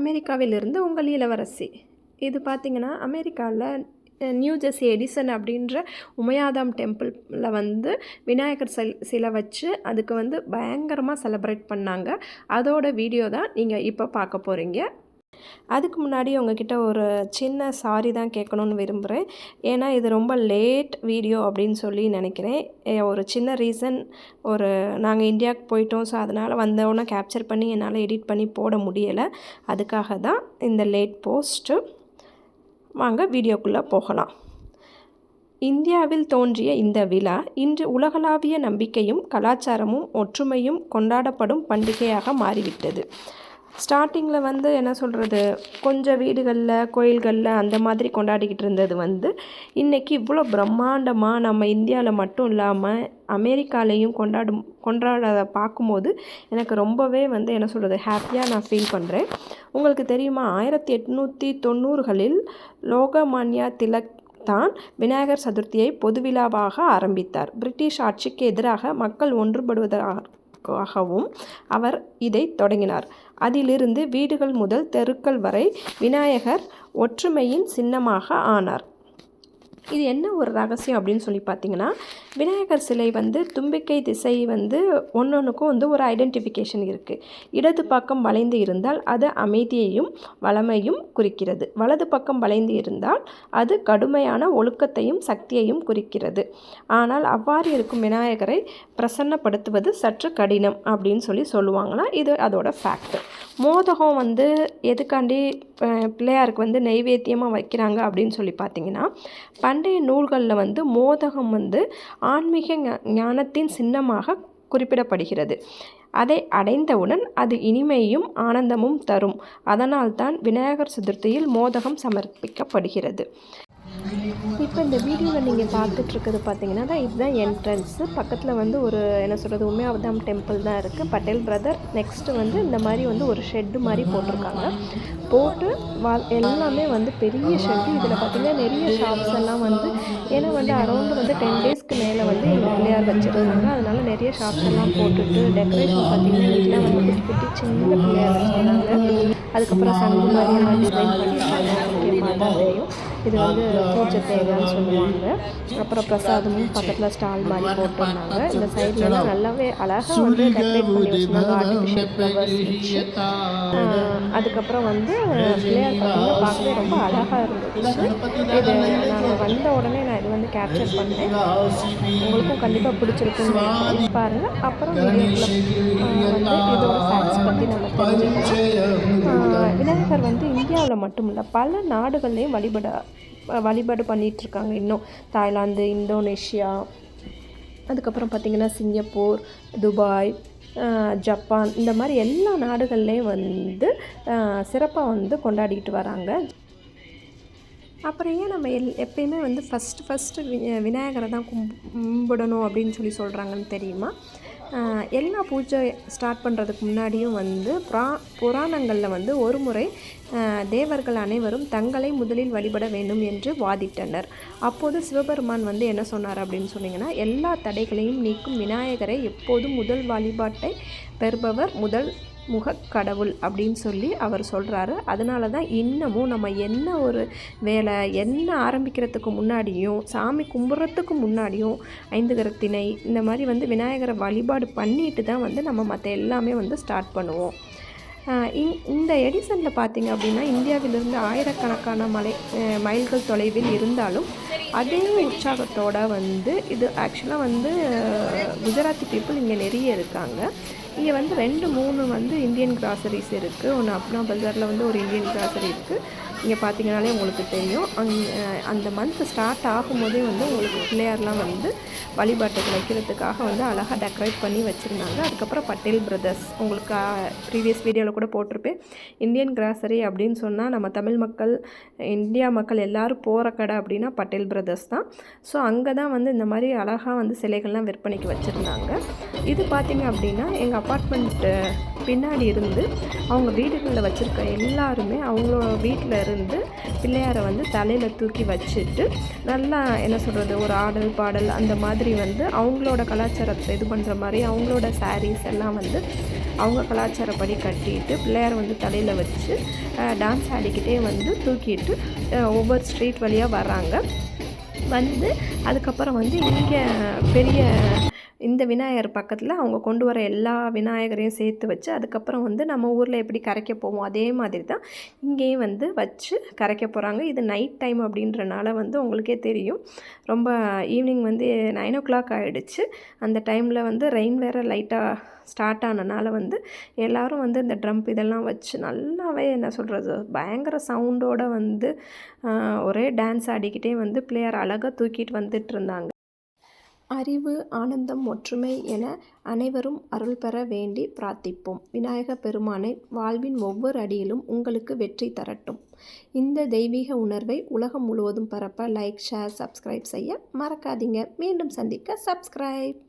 அமெரிக்காவிலிருந்து உங்கள் இளவரசி. இது பார்த்திங்கன்னா அமெரிக்காவில் நியூ ஜெர்சி எடிசன் அப்படின்ற உமையாதாம் டெம்பிளில் வந்து விநாயகர் சில் சிலை வச்சு அதுக்கு வந்து பயங்கரமாக செலப்ரேட் பண்ணாங்க. அதோட வீடியோ தான் நீங்கள் இப்போ பார்க்க போகிறீங்க அதுக்கு முன்னாடி உங்ககிட்ட ஒரு சின்ன சாரி தான் கேட்கணுன்னு விரும்புகிறேன் ஏன்னா இது ரொம்ப லேட் வீடியோ அப்படின்னு சொல்லி நினைக்கிறேன். ஒரு சின்ன ரீசன் ஒரு நாங்கள் இந்தியாவுக்கு போயிட்டோம். ஸோ அதனால் வந்தவுடனே கேப்சர் பண்ணி என்னால் எடிட் பண்ணி போட முடியலை. அதுக்காக தான் இந்த லேட் போஸ்ட்டு வாங்க வீடியோக்குள்ளே போகலாம். இந்தியாவில் தோன்றிய இந்த விழா இன்று உலகளாவிய நம்பிக்கையும் கலாச்சாரமும் ஒற்றுமையும் கொண்டாடப்படும் பண்டிகையாக மாறிவிட்டது. ஸ்டார்டிங்கில் வந்து என்ன சொல்கிறது கொஞ்சம் வீடுகளில் கோயில்களில் அந்த மாதிரி கொண்டாடிக்கிட்டு இருந்தது வந்து இன்றைக்கி இவ்வளோ பிரம்மாண்டமாக நம்ம இந்தியாவில் மட்டும் இல்லாமல் அமெரிக்காலையும் கொண்டாடும் கொண்டாட பார்க்கும்போது எனக்கு ரொம்பவே வந்து என்ன சொல்கிறது ஹாப்பியாக நான் ஃபீல் பண்ணுறேன் உங்களுக்கு தெரியுமா ஆயிரத்தி எட்நூற்றி தொண்ணூறுகளில் லோகமான்யா திலக் தான் விநாயகர் சதுர்த்தியை பொதுவிழாவாக ஆரம்பித்தார். பிரிட்டிஷ் ஆட்சிக்கு எதிராக மக்கள் ஆகவும் அவர் இதை தொடங்கினார். அதிலிருந்து வீடுகள் முதல் தெருக்கள் வரை விநாயகர் ஒற்றுமையின் சின்னமாக ஆனார். இது என்ன ஒரு ரகசியம் அப்படின்னு சொல்லி பார்த்தீங்கன்னா விநாயகர் சிலை வந்து தும்பிக்கை திசை வந்து ஒன்றொன்றுக்கும் வந்து ஒரு ஐடென்டிஃபிகேஷன் இருக்குது இடது பக்கம் வளைந்து இருந்தால் அது அமைதியையும் வளமையும் குறிக்கிறது. வலது பக்கம் வளைந்து இருந்தால் அது கடுமையான ஒழுக்கத்தையும் சக்தியையும் குறிக்கிறது. ஆனால் அவ்வாறு இருக்கும் விநாயகரை பிரசன்னப்படுத்துவது சற்று கடினம் அப்படின்னு சொல்லி சொல்லுவாங்களா? இது அதோட ஃபேக்ட் மோதகம் வந்து எதுக்காண்டி பிள்ளையாருக்கு வந்து நெய்வேத்தியமாக வைக்கிறாங்க அப்படின்னு சொல்லி பார்த்தீங்கன்னா பண்டைய நூல்களில் வந்து மோதகம் வந்து ஆன்மீக ஞானத்தின் சின்னமாக குறிப்பிடப்படுகிறது. அதை அடைந்தவுடன் அது இனிமையும் ஆனந்தமும் தரும். அதனால்தான் விநாயகர் சதுர்த்தியில் மோதகம் சமர்ப்பிக்கப்படுகிறது. இப்போ இந்த வீடியோவில் நீங்கள் பார்த்துட்டு இருக்கிறது பார்த்தீங்கன்னா தான் இதுதான் என்ட்ரன்ஸு பக்கத்தில் வந்து ஒரு என்ன சொல்கிறது உமையாவதாம் டெம்பிள் தான் இருக்குது பட்டேல் பிரதர் நெக்ஸ்ட்டு வந்து இந்த மாதிரி வந்து ஒரு ஷெட்டு மாதிரி போட்டிருக்காங்க. போட்டு வா எல்லாமே வந்து பெரிய ஷெட்டு இதில் பார்த்தீங்கன்னா நிறைய ஷாப்ஸ் எல்லாம் வந்து ஏன்னா வந்து அரௌண்ட் வந்து டென் டேஸ்க்கு மேலே வந்து எங்கள் பிள்ளையார் வச்சுருந்தாங்க. அதனால நிறைய ஷாப்ஸ் எல்லாம் போட்டுட்டு டெக்கரேஷன் பார்த்தீங்கன்னா வீட்டில் வந்து குட்டி குட்டி சின்ன பிள்ளையார் வச்சுருந்தாங்க. அதுக்கப்புறம் சங்கு மாதிரி எல்லாம் டிசைன் பண்ணி தான் தெரியும். இது வந்து பூஜை தேவைன்னு சொல்லுவாங்க. அப்புறம் பிரசாதமும் பக்கத்தில் ஸ்டால் மாதிரி போட்டிருந்தாங்க. இந்த சைட்லலாம் நல்லாவே அழகாக வந்து டெக்கரேட் பண்ணி வச்சுருந்தாங்க. ஆர்டிஃபிஷியல் ஃப்ளவர்ஸ் வச்சு. அதுக்கப்புறம் வந்து பிள்ளையார் வந்து பார்க்கவே ரொம்ப அழகாக இருந்துச்சு. இது நாங்கள் வந்த உடனே நான் இது வந்து கேப்சர் பண்ணேன். உங்களுக்கும் கண்டிப்பாக பிடிச்சிருக்குன்னு நினைக்கிறேன். பாருங்கள் அப்புறம் வீடியோக்குள்ள வந்து இதோட ஃபேக்ட்ஸ் பற்றி நம்ம தெரிஞ்சுக்கலாம். விநாயகர் வந்து இந்தியாவில் மட்டும் இல்லை பல நாடுகள்லேயும் வழிபட வழிபாடு பண்ணிகிட்டு இருக்காங்க இன்னும். தாய்லாந்து இந்தோனேஷியா அதுக்கப்புறம் பார்த்திங்கன்னா சிங்கப்பூர் துபாய் ஜப்பான் இந்த மாதிரி எல்லா நாடுகள்லேயும் வந்து சிறப்பாக வந்து கொண்டாடிக்கிட்டு வராங்க. அப்புறம் ஏன் நம்ம எல் எப்பயுமே வந்து ஃபஸ்ட்டு ஃபஸ்ட்டு வி விநாயகரை தான் கும்பிடணும் அப்படின்னு சொல்லி சொல்கிறாங்கன்னு தெரியுமா? எல்லா பூஜை ஸ்டார்ட் பண்ணுறதுக்கு முன்னாடியும் வந்து புரா புராணங்களில் வந்து ஒரு முறை தேவர்கள் அனைவரும் தங்களை முதலில் வழிபட வேண்டும் என்று வாதிட்டனர். அப்போது சிவபெருமான் வந்து என்ன சொன்னார் அப்படின்னு சொன்னீங்கன்னா எல்லா தடைகளையும் நீக்கும் விநாயகரை எப்போதும் முதல் வழிபாட்டை பெறுபவர் முதல் முகக் கடவுள் அப்படின்னு சொல்லி அவர் சொல்கிறாரு அதனால தான் இன்னமும் நம்ம என்ன ஒரு வேலை என்ன ஆரம்பிக்கிறதுக்கு முன்னாடியும் சாமி கும்பிட்றதுக்கு முன்னாடியும் ஐந்து திணை இந்த மாதிரி வந்து விநாயகரை வழிபாடு பண்ணிட்டு தான் வந்து நம்ம மற்ற எல்லாமே வந்து ஸ்டார்ட் பண்ணுவோம். இந் இந்த எடிசனில் பார்த்தீங்க அப்படின்னா இந்தியாவிலிருந்து ஆயிரக்கணக்கான மலை மைல்கள் தொலைவில் இருந்தாலும் அதே உற்சாகத்தோட வந்து இது ஆக்சுவலாக வந்து குஜராத்தி பீப்புள் இங்கே நிறைய இருக்காங்க. இங்கே வந்து ரெண்டு மூணு வந்து இந்தியன் கிராசரிஸ் இருக்குது ஒன்று அப்னா பஜாரில் வந்து ஒரு இந்தியன் கிராசரி இருக்குது இங்கே பார்த்தீங்கனாலே உங்களுக்கு தெரியும். அங் அந்த மந்த் ஸ்டார்ட் ஆகும்போதே வந்து உங்களுக்கு பிள்ளையார்லாம் வந்து வழிபாட்டுக்கு வைக்கிறதுக்காக வந்து அழகாக டெக்கரேட் பண்ணி வச்சுருந்தாங்க. அதுக்கப்புறம் பட்டேல் பிரதர்ஸ் உங்களுக்கு ப்ரீவியஸ் வீடியோவில் கூட போட்டிருப்பேன். இந்தியன் கிராசரி அப்படின்னு சொன்னால் நம்ம தமிழ் மக்கள் இந்தியா மக்கள் எல்லாரும் போகிற கடை அப்படின்னா பட்டேல் பிரதர்ஸ் தான். ஸோ அங்கே தான் வந்து இந்த மாதிரி அழகாக வந்து சிலைகள்லாம் விற்பனைக்கு வச்சுருந்தாங்க. இது பார்த்திங்க அப்படின்னா எங்கள் அப்பார்ட்மெண்ட்டு பின்னாடி இருந்து அவங்க வீடுகளில் வச்சுருக்க எல்லாருமே அவங்களோட வீட்டில் இருந்து பிள்ளையாரை வந்து தலையில் தூக்கி வச்சுட்டு நல்லா என்ன சொல்கிறது ஒரு ஆடல் பாடல் அந்த மாதிரி வந்து அவங்களோட கலாச்சாரத்தை இது பண்ணுற மாதிரி அவங்களோட சாரீஸ் எல்லாம் வந்து அவங்க கலாச்சாரப்படி கட்டிட்டு பிள்ளையார் வந்து தலையில் வச்சு டான்ஸ் ஆடிக்கிட்டே வந்து தூக்கிட்டு ஒவ்வொரு ஸ்ட்ரீட் வழியாக வர்றாங்க. வந்து அதுக்கப்புறம் வந்து இங்கே பெரிய இந்த விநாயகர் பக்கத்தில் அவங்க கொண்டு வர எல்லா விநாயகரையும் சேர்த்து வச்சு அதுக்கப்புறம் வந்து நம்ம ஊரில் எப்படி கரைக்க போவோம் அதே மாதிரி தான் இங்கேயும் வந்து வச்சு கரைக்க போகிறாங்க இது நைட் டைம் அப்படின்றனால வந்து உங்களுக்கே தெரியும். ரொம்ப ஈவினிங் வந்து நைன் ஓ கிளாக் ஆகிடுச்சு அந்த டைமில் வந்து ரெயின் வேறு லைட்டாக ஸ்டார்ட் ஆனனால வந்து எல்லோரும் வந்து இந்த ட்ரம்ப் இதெல்லாம் வச்சு நல்லாவே என்ன சொல்கிறது பயங்கர சவுண்டோட வந்து ஒரே டான்ஸ் ஆடிக்கிட்டே வந்து பிளேயர் அழகாக தூக்கிட்டு வந்துட்டு இருந்தாங்க. அறிவு ஆனந்தம் ஒற்றுமை என அனைவரும் அருள் பெற வேண்டி பிரார்த்திப்போம். விநாயக பெருமானை வாழ்வின் ஒவ்வொரு அடியிலும் உங்களுக்கு வெற்றி தரட்டும். இந்த தெய்வீக உணர்வை உலகம் முழுவதும் பரப்ப லைக் ஷேர் சப்ஸ்கிரைப் செய்ய மறக்காதீங்க. மீண்டும் சந்திக்க சப்ஸ்கிரைப்